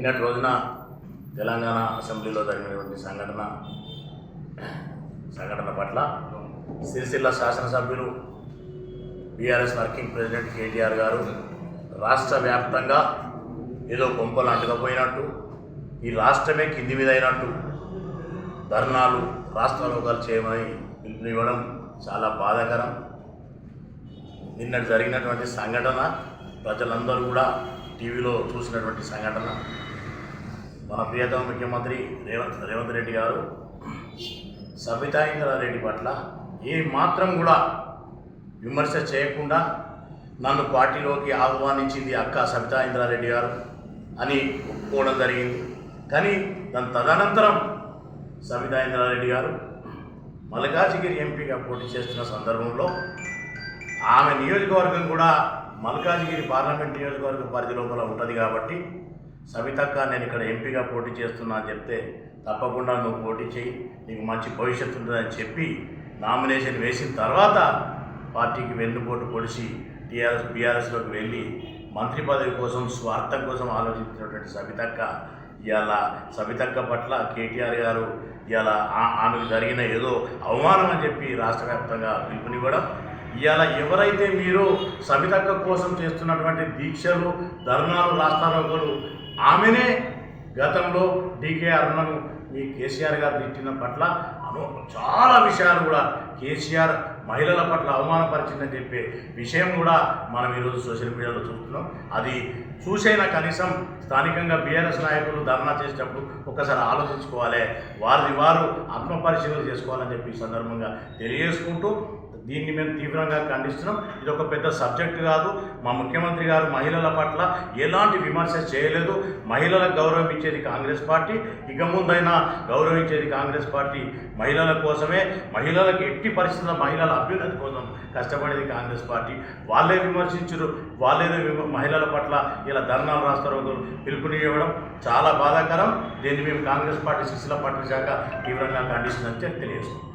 నిన్నటి రోజున తెలంగాణ అసెంబ్లీలో జరిగినటువంటి సంఘటన సంఘటన పట్ల సిరిసిల్ల శాసనసభ్యులు బీఆర్ఎస్ వర్కింగ్ ప్రెసిడెంట్ కేటీఆర్ గారు రాష్ట్ర వ్యాప్తంగా ఏదో కొంపలు అంటకపోయినట్టు ఈ రాష్ట్రమే కింది మీద అయినట్టు ధర్నాలు రాష్ట్రాలోకాలు చేయమని పిలుపునివ్వడం చాలా బాధాకరం. నిన్నటి జరిగినటువంటి సంఘటన ప్రజలందరూ కూడా టీవీలో చూసినటువంటి సంఘటన. మన ప్రియతమ ముఖ్యమంత్రి రేవంత్ రేవంత్ రెడ్డి గారు సబితా ఇంద్రారెడ్డి పట్ల ఏ మాత్రం కూడా విమర్శ చేయకుండా నన్ను పార్టీలోకి ఆహ్వానించింది అక్క సబితా ఇంద్రారెడ్డి గారు అని ఒప్పుకోవడం జరిగింది. కానీ దాని తదనంతరం సబితా ఇంద్రారెడ్డి గారు మల్కాజిగిరి ఎంపీగా పోటీ చేస్తున్న సందర్భంలో ఆమె నియోజకవర్గం కూడా మల్కాజిగిరి పార్లమెంట్ నియోజకవర్గ పరిధి లోపల ఉంటుంది కాబట్టి సవితక్క నేను ఇక్కడ ఎంపీగా పోటీ చేస్తున్నా అని చెప్తే తప్పకుండా నువ్వు పోటీ చేయి నీకు మంచి భవిష్యత్తు ఉంటుందని చెప్పి నామినేషన్ వేసిన తర్వాత పార్టీకి వెన్నుపోటు పొడిచి టీఆర్ఎస్ బీఆర్ఎస్లోకి వెళ్ళి మంత్రి పదవి కోసం స్వార్థం కోసం ఆలోచించినటువంటి సవితక్క ఇవాళ సవితక్క పట్ల కేటీఆర్ గారు ఇవాళ ఆ- ఆమెకు జరిగిన ఏదో అవమానం అని చెప్పి రాష్ట్ర వ్యాప్తంగా పిలుపునివ్వడం ఇవాళ ఎవరైతే మీరు సవితక్క కోసం చేస్తున్నటువంటి దీక్షలు ధర్నాలు రాస్తారోకలు ఆమెనే గతంలో డీకే అరుణను మీ కేసీఆర్ గారు తిట్టిన పట్ల అను చాలా విషయాలు కూడా కేసీఆర్ మహిళల పట్ల అవమానపరిచిందని చెప్పే విషయం కూడా మనం ఈరోజు సోషల్ మీడియాలో చూస్తున్నాం. అది చూసైనా కనీసం స్థానికంగా బీఆర్ఎస్ నాయకులు ధర్నా చేసేటప్పుడు ఒక్కసారి ఆలోచించుకోవాలి. వారిది వారు ఆత్మపరిశీలన చేసుకోవాలని చెప్పి ఈ సందర్భంగా తెలియజేసుకుంటూ దీన్ని మేము తీవ్రంగా ఖండిస్తున్నాం. ఇది ఒక పెద్ద సబ్జెక్ట్ కాదు. మా ముఖ్యమంత్రి గారు మహిళల పట్ల ఎలాంటి విమర్శ చేయలేదు. మహిళలకు గౌరవం ఇచ్చేది కాంగ్రెస్ పార్టీ. ఇక ముందైనా గౌరవించేది కాంగ్రెస్ పార్టీ మహిళల కోసమే. మహిళలకు ఎట్టి పరిస్థితుల్లో మహిళల అభ్యున్నతి కోసం కష్టపడేది కాంగ్రెస్ పార్టీ. వాళ్ళే విమర్శించరు. వాళ్ళేదో మహిళల పట్ల ఇలా ధర్నాలు రాస్తారు పిలుపునివ్వడం చాలా బాధాకరం. దీన్ని మేము కాంగ్రెస్ పార్టీ శిశుల పట్ల శాఖ తీవ్రంగా ఖండిస్తుందని తెలియజేస్తున్నాం.